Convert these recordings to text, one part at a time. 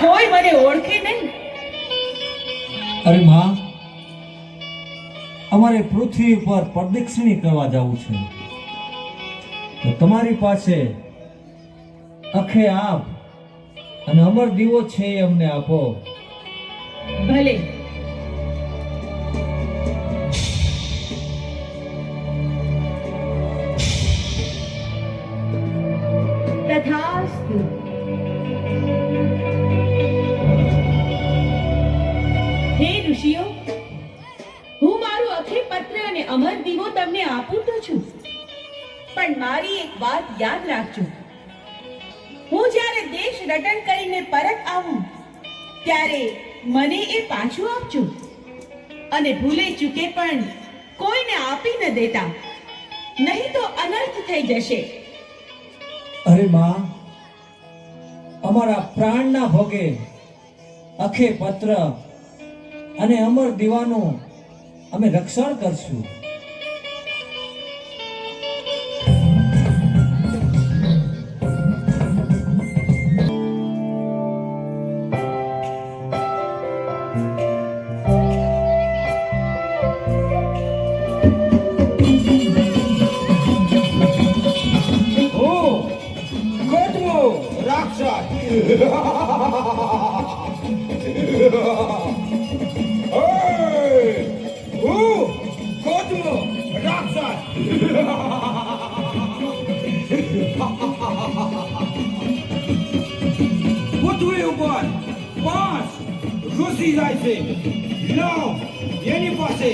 કોઈ મને ઓળખે નહીં. અરે માં અમારે પૃથ્વી પર પ્રદક્ષિણી કરવા જવું છે. તો તમારી પાસે અખે આપ અને અમર દીવો છે એ અમને આપો. ભલે. તથાસ્તુ. હે ઋષિઓ, હું મારું અખી પત્ર અને અમર દીવો તમને આપું તો છું. પણ મારી એક વાત યાદ રાખજો. હું જ્યારે દેશ રટણ કરીને પરત આવું, ત્યારે મને એ પાછું આપજો. અને ભૂલે ચૂકે પણ કોઈને આપી ન દેતા. નહીં તો અનર્થ થઈ જશે. અરે માં, અમારા પ્રાણના ભોગે અખે પત્ર અને અમર દીવાનું અમે રક્ષણ કરશું. રાક્ષસ. પૃથ્વી ઉપર પાંચ ઋષિ જાય છે નવ એની પાસે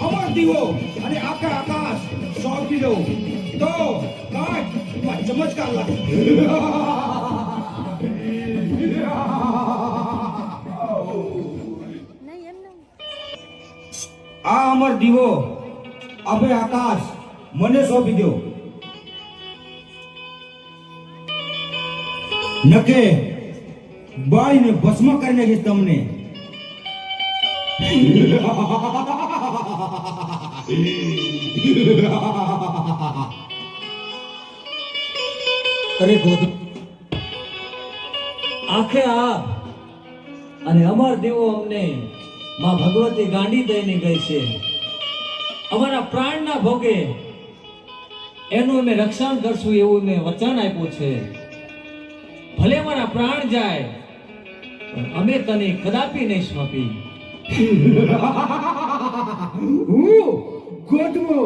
અમર દીવો અને આખા આકાશ સોંપી દો તો એમાં ચમત્કાર લાગે આ અમર દીવો અભે આકાશ મને સોંપી દો. નકે બાળીને ભસ્મ કરી નાખીશ તમને. અરે આખે આ અને અમર દેવો અમને માં ભગવતી ગાંડી દઈને ગઈ છે. અમારા પ્રાણના ભોગે એનું અમે રક્ષણ કરશું એવું મેં વચન આપ્યું છે. ભલે મારા પ્રાણ જાય અમે તને કદાપી નહીં સોંપી. હું ગોતમો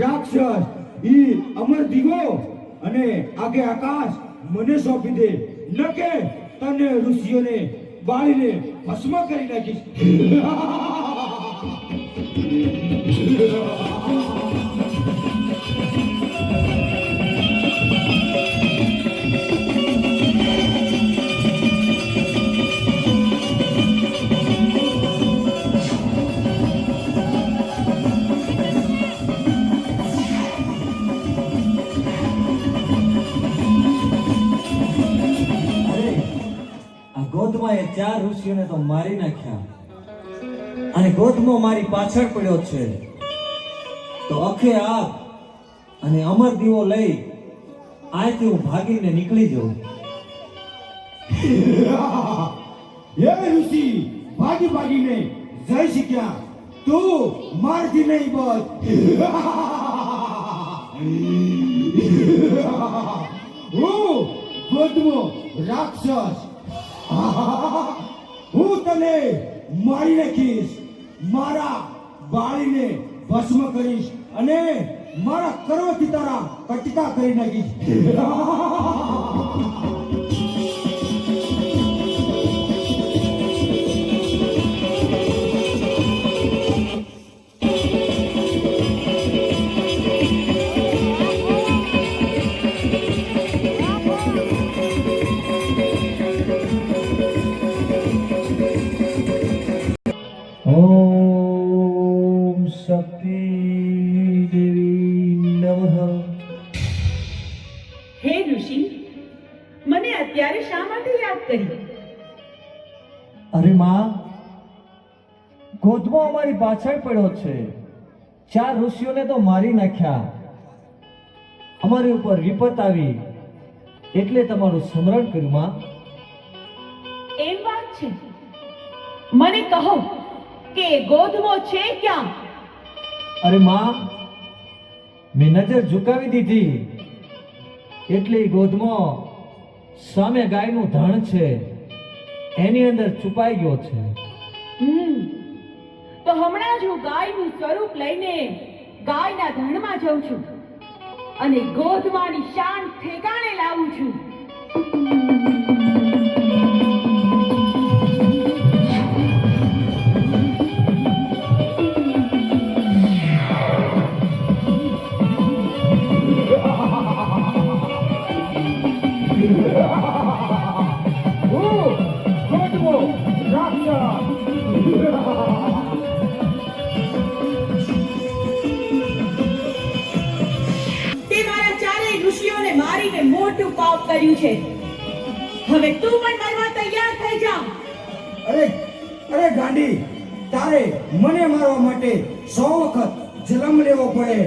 રાક્ષસ ઈ અમર દીવો અને આગે આકાશ મને સોંપી દે. નકે તને ઋષિઓને બાળીને ભસ્મ કરી નાખીશ. આ એ ચાર ઋષિઓને તો મારી નાખ્યા. અને ગોધમો મારી પાછળ પડ્યો છે. તો અખે આપ અને અમર દીવો લઈ આજથી હું ભાગીને નીકળી જઉં. ઋષિ, ભાગી ભાગીને જય શીખ્યા તું મારથી નહીં બસ હું ગોદમો રાક્ષસ. હું તને મારી નાખીશ મારા બાળીને ભસ્મ કરીશ અને મારા કરવથી તારા કટકા કરી નાખીશ. ઋષિ મને અત્યારે શા માટે યાદ કરી? અરે માં ગોધમો અમારી પાછળ પડ્યો છે. ચાર ઋષિઓને તો મારી નાખ્યા. અમારી ઉપર વિપત આવી. એટલે તમારું સ્મરણ કર્યું માં. એમ વાત છે. મને કહો કે ગોધમો છે ક્યાં? અરે માં મેં નજર ઝુકાવી દીધી. એટલે ગોધમાં સામે ગાયનું ધણ છે. એની અંદર છુપાઈ ગયો છે. હમ. તો હમણાં જ હું ગાયનું સ્વરૂપ લઈને ગાયના ધણમાં જઉં છું અને ગોધમાની શાન ઠેકાણે લાવું છું. મારીને મોટું પાપ કર્યું છે. હવે તું પણ મરવા તૈયાર થઈ જા. અરે અરે ગાંડી, તારે મને મારવા માટે સો વખત જન્મ લેવો પડે.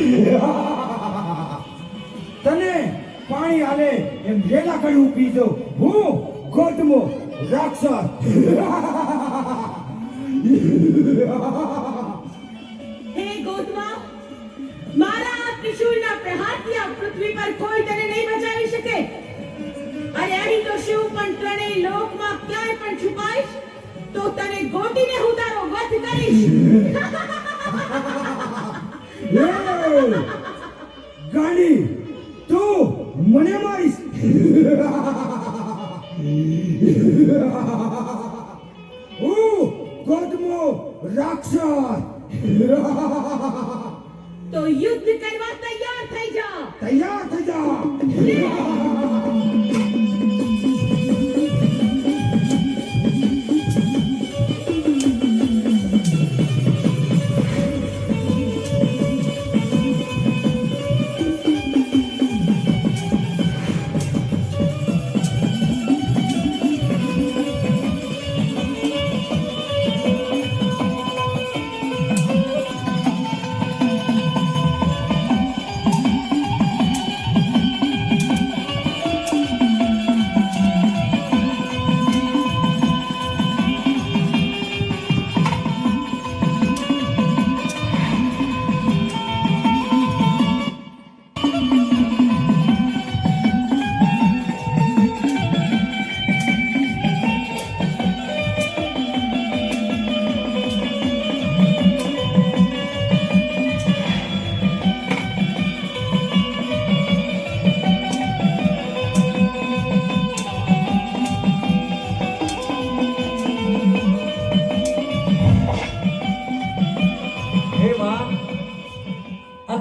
તને પાણી હાલે એમ વેલા કરી હું પી જાઉં હું ગોતમો રાક્ષસ. પૃથ્વી પર કોઈ તને નહીં બચાવી શકે? અને અહીં તો શિવ પણ ત્રણેય લોકમાં ક્યાંય પણ છુપાઈશ તો તને ગોતીને હું તારો વધ કરીશ. ગાડી તું મને મારીશ. હું ગોતમો રાક્ષસ. તો યુદ્ધ કરવા તૈયાર થઈ જા તૈયાર થઈ જા હે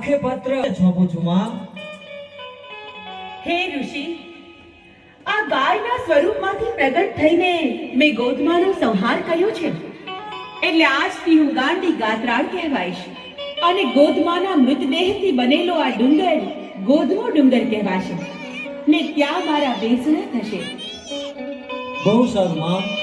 આખે પત્ર છોપું છું માં. હે ઋષિ આ ગાયના સ્વરૂપમાંથી પ્રગટ થઈને મેં ગોધમાનો સંહાર કર્યો છે. એટલે આજથી હું ગાંડી ગાત્રાળ કહેવાઈશ અને ગોધમાના મૃતદેહથી બનેલો આ ડુંગર ગોધમો ડુંગર કહેવાશે. ને ત્યાં મારા બેસણા થશે. બહુ સારું માં.